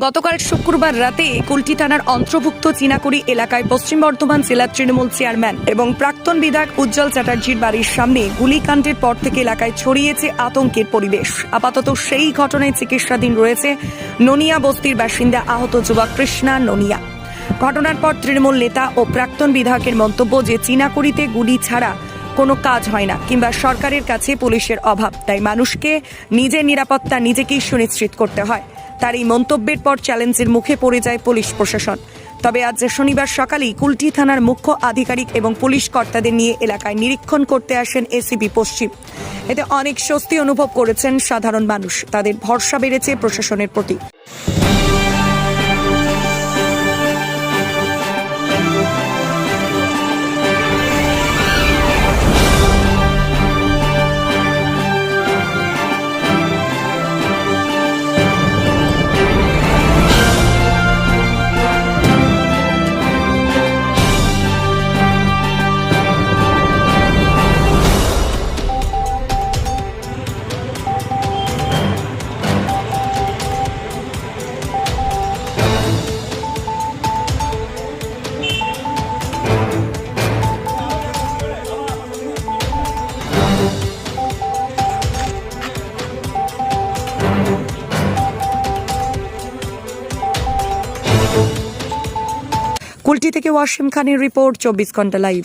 গতকাল শুক্রবার রাতে কুলটি থানার অন্তর্ভুক্ত চিনাকুড়ি এলাকায় পশ্চিম বর্ধমান জেলার তৃণমূল চেয়ারম্যান এবং প্রাক্তন বিধায়ক উজ্জ্বল চ্যাটার্জির বাড়ির সামনে গুলিকাণ্ডের পর থেকে এলাকায় ছড়িয়েছে আতঙ্কের পরিবেশ। আপাতত সেই ঘটনায় চিকিৎসাধীন রয়েছে ননিয়া বস্তির বাসিন্দা আহত যুবক কৃষ্ণা ননিয়া। ঘটনার পর তৃণমূল নেতা ও প্রাক্তন বিধায়কের মন্তব্য যে, চিনাকুড়িতে গুলি ছাড়া কোনো কাজ হয় না কিংবা সরকারের কাছে পুলিশের অভাব, তাই মানুষকে নিজের নিরাপত্তা নিজেকেই সুনিশ্চিত করতে হয়। তার এই মন্তব্যের পর চ্যালেঞ্জের মুখে পড়ে যায় পুলিশ প্রশাসন। তবে আজ শনিবার সকালেই কুলটি থানার মুখ্য আধিকারিক এবং পুলিশ কর্তাদের নিয়ে এলাকায় নিরীক্ষণ করতে আসেন এসিপি পশ্চিম। এতে অনেক স্বস্তি অনুভব করেছেন সাধারণ মানুষ। তাদের ভরসা বেড়েছে প্রশাসনের প্রতি। কুলটি থেকে ওয়াসিম খানের রিপোর্ট চব্বিশ ঘণ্টা live